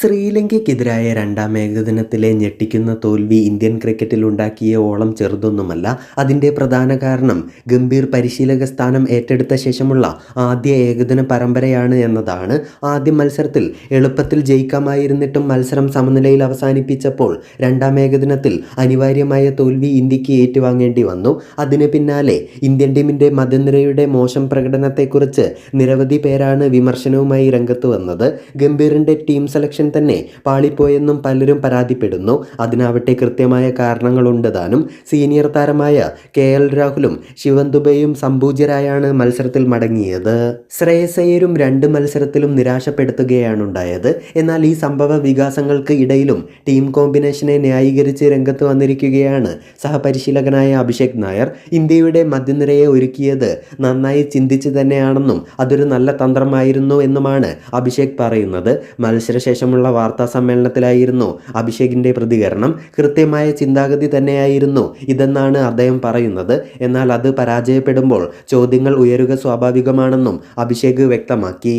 ശ്രീലങ്കയ്ക്കെതിരായ രണ്ടാം ഏകദിനത്തിലെ ഞെട്ടിക്കുന്ന തോൽവി ഇന്ത്യൻ ക്രിക്കറ്റിൽ ഉണ്ടാക്കിയ ഓളം ചെറുതൊന്നുമല്ല. അതിന്റെ പ്രധാന കാരണം ഗംഭീർ പരിശീലക സ്ഥാനം ഏറ്റെടുത്ത ശേഷമുള്ള ആദ്യ ഏകദിന പരമ്പരയാണ് എന്നതാണ്. ആദ്യ മത്സരത്തിൽ എളുപ്പത്തിൽ ജയിക്കാമായിരുന്നിട്ടും മത്സരം സമനിലയിൽ അവസാനിപ്പിച്ചപ്പോൾ രണ്ടാം ഏകദിനത്തിൽ അനിവാര്യമായ തോൽവി ഇന്ത്യയ്ക്ക് ഏറ്റുവാങ്ങേണ്ടി വന്നു. അതിന് പിന്നാലെ ഇന്ത്യൻ ടീമിന്റെ മതനിരയുടെ മോശം പ്രകടനത്തെക്കുറിച്ച് നിരവധി പേരാണ് വിമർശനവുമായി രംഗത്ത് വന്നത്. ഗംഭീറിന്റെ ടീം സെലക്ഷൻ തന്നെ പാളിപ്പോയെന്നും പലരും പരാതിപ്പെടുന്നു. അതിനാവട്ടെ കൃത്യമായ കാരണങ്ങളുണ്ട് താനും. സീനിയർ താരമായ കെ എൽ രാഹുലും ശിവൻ ദുബൈയും സംപൂജ്യരായാണ് മത്സരത്തിൽ മടങ്ങിയത്. ശ്രേയസയ്യരും രണ്ട് മത്സരത്തിലും നിരാശപ്പെടുത്തുകയാണ് ഉണ്ടായത് എന്നാൽ ഈ സംഭവ വികാസങ്ങൾക്ക് ഇടയിലും ടീം കോമ്പിനേഷനെ ന്യായീകരിച്ച് രംഗത്ത് വന്നിരിക്കുകയാണ് സഹപരിശീലകനായ അഭിഷേക് നായർ. ഇന്ത്യയുടെ മധ്യനിരയെ ഒരുക്കിയത് നന്നായി ചിന്തിച്ച് തന്നെയാണെന്നും അതൊരു നല്ല തന്ത്രമായിരുന്നു എന്നുമാണ് അഭിഷേക് പറയുന്നത്. മത്സരശേഷമുള്ള വാർത്താ സമ്മേളനത്തിലായിരുന്നു അഭിഷേകിന്റെ പ്രതികരണം. കൃത്യമായ ചിന്താഗതി തന്നെയായിരുന്നു ഇതെന്നാണ് അദ്ദേഹം പറയുന്നത്. എന്നാൽ അത് പരാജയപ്പെടുമ്പോൾ ചോദ്യങ്ങൾ ഉയരുക സ്വാഭാവികമാണെന്നും അഭിഷേക് വ്യക്തമാക്കി.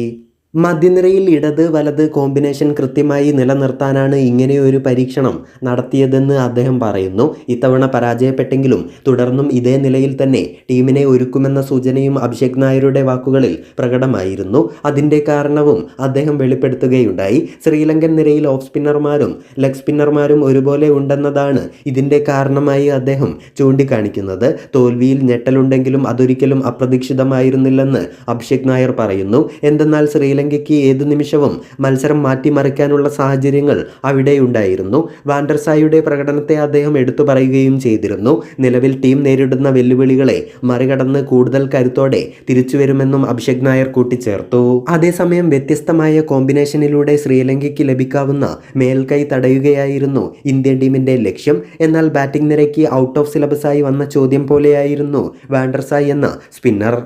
മധ്യനിരയിൽ ഇടത് വലത് കോമ്പിനേഷൻ കൃത്യമായി നിലനിർത്താനാണ് ഇങ്ങനെയൊരു പരീക്ഷണം നടത്തിയതെന്ന് അദ്ദേഹം പറയുന്നു. ഇത്തവണ പരാജയപ്പെട്ടെങ്കിലും തുടർന്നും ഇതേ നിലയിൽ തന്നെ ടീമിനെ ഒരുക്കുമെന്ന സൂചനയും അഭിഷേക് നായരുടെ വാക്കുകളിൽ പ്രകടമായിരുന്നു. അതിന്റെ കാരണവും അദ്ദേഹം വെളിപ്പെടുത്തുകയുണ്ടായി. ശ്രീലങ്കൻ നിരയിൽ ഓഫ് സ്പിന്നർമാരും ലെഗ് സ്പിന്നർമാരും ഒരുപോലെ ഉണ്ടെന്നതാണ് ഇതിന്റെ കാരണമായി അദ്ദേഹം ചൂണ്ടിക്കാണിക്കുന്നത്. തോൽവിയിൽ ഞെട്ടലുണ്ടെങ്കിലും അതൊരിക്കലും അപ്രതീക്ഷിതമായിരുന്നില്ലെന്ന് അഭിഷേക് നായർ പറയുന്നു. എന്തെന്നാൽ ശ്രീലങ്കയ്ക്ക് ഏതു നിമിഷവും മത്സരം മാറ്റിമറിക്കാനുള്ള സാഹചര്യങ്ങൾ അവിടെയുണ്ടായിരുന്നു. വാൻഡർസായുടെ പ്രകടനത്തെ അദ്ദേഹം എടുത്തു പറയുകയും ചെയ്തിരുന്നു. നിലവിൽ ടീം നേരിടുന്ന വെല്ലുവിളികളെ മറികടന്ന് കൂടുതൽ കരുത്തോടെ തിരിച്ചുവരുമെന്നും അഭിഷേക് നായർ കൂട്ടിച്ചേർത്തു. അതേസമയം വ്യത്യസ്തമായ കോമ്പിനേഷനിലൂടെ ശ്രീലങ്കയ്ക്ക് ലഭിക്കാവുന്ന മേൽക്കൈ തടയുകയായിരുന്നു ഇന്ത്യൻ ടീമിന്റെ ലക്ഷ്യം. എന്നാൽ ബാറ്റിംഗ് നിരയ്ക്ക് ഔട്ട് ഓഫ് സിലബസായി വന്ന ചോദ്യം പോലെയായിരുന്നു വാൻഡർസായി എന്ന സ്പിന്നർ.